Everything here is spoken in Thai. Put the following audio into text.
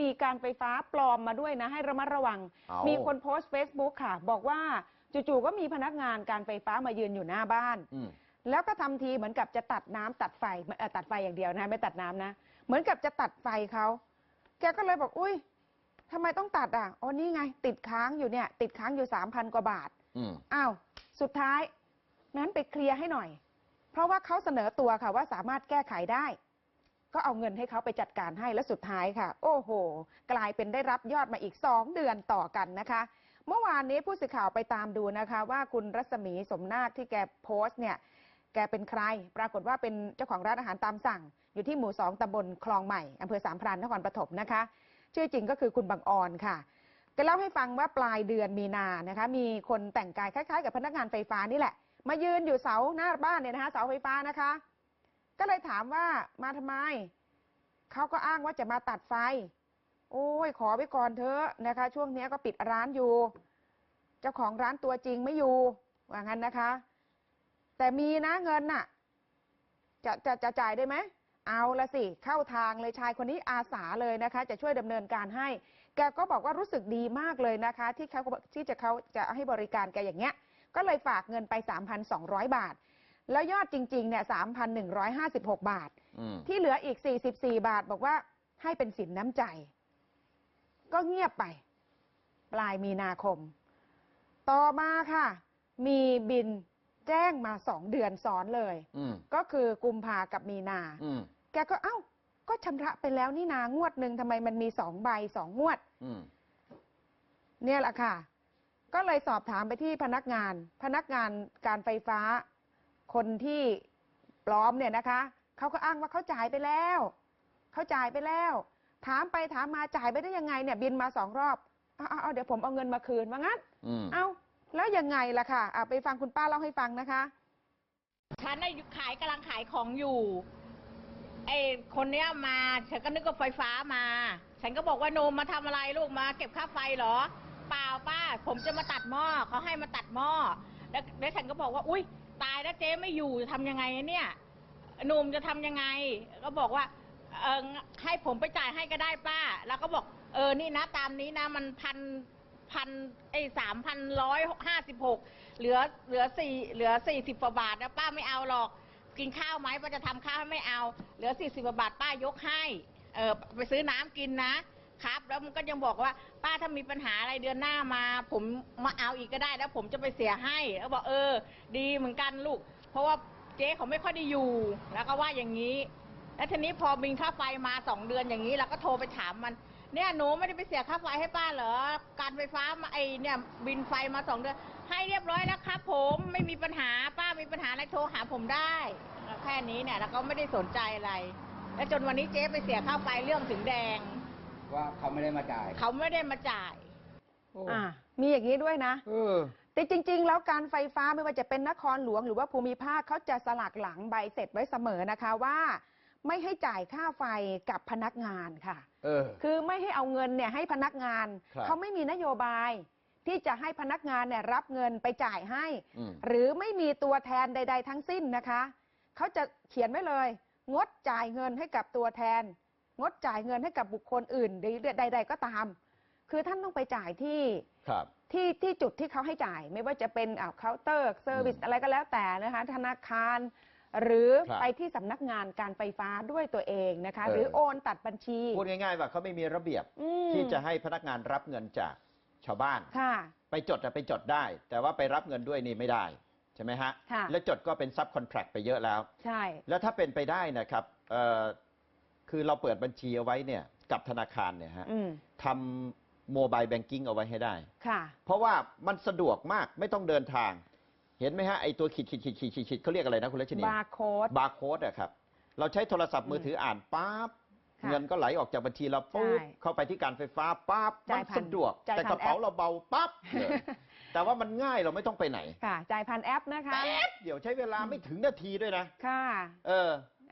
มีการไฟฟ้าปลอมมาด้วยนะให้ระมัดระวังเอามีคนโพสต์ Facebook ค่ะ บอกว่าจู่ๆก็มีพนักงานการไฟฟ้ามายืนอยู่หน้าบ้านอืมแล้วก็ทำทีเหมือนกับจะตัดน้ำตัดไฟเอ่อตัดไฟอย่างเดียวนะไม่ตัดน้ำนะ เหมือนกับจะตัดไฟเขาแกก็เลยบอกอุ้ยทำไมต้องตัดอะอ๋อนี่ไง ติดค้างอยู่เนี่ย ติดค้างอยู่สามพันกว่าบาทอืมอ้าวสุดท้ายนั้นไปเคลียร์ให้หน่อย เพราะว่าเขาเสนอตัวค่ะว่าสามารถแก้ไขได้ ก็เอาเงินให้เขาไปจัดการให้แล้วสุดท้ายค่ะ โอ้โห กลายเป็นได้รับยอดมาอีก 2 เดือนต่อกันนะคะ เมื่อวานนี้ผู้สื่อข่าวไปตามดูนะคะ ว่าคุณรัศมีสมนาคที่แกโพสต์เนี่ยแกเป็นใคร ปรากฏว่าเป็นเจ้าของร้านอาหารตามสั่ง อยู่ที่หมู่สองตำบลคลองใหม่อำเภอสามพรานนครปฐมนะคะ ชื่อจริงก็คือคุณบางออนค่ะแกเล่าให้ฟังว่าปลายเดือนมีนานะคะ มีคนแต่งกายคล้ายๆ กับพนักงานไฟฟ้านี่แหละ มายืนอยู่เสาหน้าบ้านเนี่ยนะคะ เสาไฟฟ้านะคะ ก็เลยถามว่ามาทำไม เขาก็อ้างว่าจะมาตัดไฟ โอ้ยขอไปก่อนเถอะนะคะ ช่วงนี้ก็ปิดร้านอยู่ เจ้าของร้านตัวจริงไม่อยู่ว่างั้นนะคะ แต่มีนะเงินน่ะ จะจะจะจ่ายได้ไหมเอาละสิ เข้าทางเลยชายคนนี้อาสาเลยนะคะ จะช่วยดำเนินการให้ แกก็บอกว่ารู้สึกดีมากเลยนะคะ ที่เขาที่จะเขาจะให้บริการแกอย่างเงี้ย ก็เลยฝากเงินไป 3,200 บาท แล้วยอดจริงๆเนี่ย3,156 บาท ที่เหลืออีก44บาทบอกว่าให้เป็นสินน้ำใจ ก็เงียบไป ปลายมีนาคม ต่อมาค่ะ มีบินแจ้งมาสองเดือนซ้อนเลยอืมก็คือกุมภากับมีนาอืมแกก็เอ้า ก็ชำระไปแล้วนี่นางวดหนึ่งทำไมมันมีสองใบสองงวดอืมเนี่ยแหละค่ะ ก็เลยสอบถามไปที่พนักงาน พนักงานการไฟฟ้า คนที่ปลอมเนี่ยนะคะ เขาก็อ้างว่าเขาจ่ายไปแล้ว เขาจ่ายไปแล้ว ถามไปถามมาจ่ายไปได้ยังไงเนี่ยบินมาสองรอบเอาเอาเอาเดี๋ยวผมเอาเงินมาคืนว่างั้นอืมเอาแล้วยังไงล่ะค่ะอะไปฟังคุณป้าเล่าให้ฟังนะคะฉันน่ะขายกำลังขายของอยู่ไอ้คนเนี้ยมาฉันก็นึกว่าไฟฟ้ามา ฉันก็บอกว่าโนมมาทำอะไรลูกมา เก็บค่าไฟเหรอ เปล่าป้า ผมจะมาตัดหม้อเขาให้มาตัดหม้อแล้วแล้วฉันก็บอกว่า อุ้ยตายแล้วเจ๊ไม่อยู่ทำยังไงเนี่ย หนุ่มจะทำยังไงก็บอกว่าเออให้ผมไปจ่ายให้ก็ได้ป้าแล้วก็บอกเออนี่นะตามนี้นะมันพันพันไอ้สามพันร้อยห้าสิบหกเหลือเหลือสี่เหลือสี่สิบกว่าบาทนะป้าไม่เอาหรอก กินข้าวไหมป้าจะทำข้าวไม่เอา เหลือสี่สิบกว่าบาทป้ายกให้เออไปซื้อน้ำกินนะครับ แล้วมันก็ยังบอกว่า ป้าถ้ามีปัญหาอะไรเดือนหน้ามา ผมมาเอาอีกก็ได้แล้วผมจะไปเสียให้แล้วบอกเออ ดีเหมือนกันลูก เพราะว่า เจ๊เขาไม่ค่อยได้อยู่แล้วก็ว่าอย่างนี้แล้วทีนี้พอบินค่าไฟมาสองเดือนอย่างนี้เราก็โทรไปถามมัน เนี่ยหนูไม่ได้ไปเสียค่าไฟให้ป้าเหรอการไฟฟ้ามาไอเนี่ยบินไฟมาสองเดือน ให้เรียบร้อยแล้วครับ ผมไม่มีปัญหาป้ามีปัญหาอะไรโทรหาผมได้แค่นี้เนี่ยแล้วก็ไม่ได้สนใจอะไร แล้วจนวันนี้เจ๊ไปเสียค่าไฟเรื่องถึงแดง ว่าเขาไม่ได้มาจ่าย เขาไม่ได้มาจ่าย อ่ามีอย่างนี้ด้วยนะ เออ แต่จริง ๆ แล้วการไฟฟ้าไม่ว่าจะเป็นนครหลวงหรือว่าภูมิภาคเขาจะสลักหลังใบเสร็จไว้เสมอนะคะว่า ไม่ให้จ่ายค่าไฟกับพนักงานค่ะ เออ คือไม่ให้เอาเงินเนี่ยให้พนักงาน ครับเขาไม่มีนโยบายที่จะให้พนักงานเนี่ยรับเงินไปจ่ายให้ อืม หรือไม่มีตัวแทนใด ๆ ทั้งสิ้นนะคะ เขาจะเขียนไว้เลย งดจ่ายเงินให้กับตัวแทน งดจ่ายเงินให้กับบุคคลอื่นใด ๆ ก็ตาม คือท่านต้องไปจ่ายที่ครับที่ที่จุดที่เขาให้จ่าย ไม่ว่าจะเป็นอ่าเคาน์เตอร์เซอร์วิสอืมอะไรก็แล้วแต่นะคะธนาคาร หรือครับไปที่สำนักงานการไฟฟ้าด้วยตัวเองนะคะเออหรือโอนตัดบัญชี พูดง่ายๆว่าเขาไม่มีระเบียบอืมที่จะให้พนักงานรับเงินจากชาวบ้านค่ะไปจดอะไปจดได้ แต่ว่าไปรับเงินด้วยนี่ไม่ได้ใช่ไหมฮะค่ะแล้วจดก็เป็นซับคอนแท c t ไปเยอะแล้ว ใช่ แล้วถ้าเป็นไปได้นะครับเอ่อคือเราเปิดบัญชีเอาไว้เนี่ยกับธนาคารเนี่ยฮะอืมทำ โมบายแบงกิ้งเอาไว้ให้ได้ ค่ะ เพราะว่ามันสะดวกมากไม่ต้องเดินทาง เห็นไหมฮะไอตัวขีดขีดขีดขีดขีดขีดเขาเรียกอะไรนะคุณรัชนีบาร์โค้ดบาร์โค้ดอะครับ เราใช้โทรศัพท์มือถืออ่านปั๊บค่ะเงินก็ไหลออกจากบัญชีเราปุ๊บใช่เข้าไปที่การไฟฟ้าปั๊บจ่ามัยนผ่านสะดวก จ่ายแต่ผ่านกระเป๋าแอป เราเบาปั๊บเลยแต่ว่ามันง่ายเราไม่ต้องไปไหนค่ะจ่ายผ่านแอปนะคะ แป๊บเดี๋ยวใช้เวลาไม่ถึงนาทีด้วยนะ ค่ะ เออ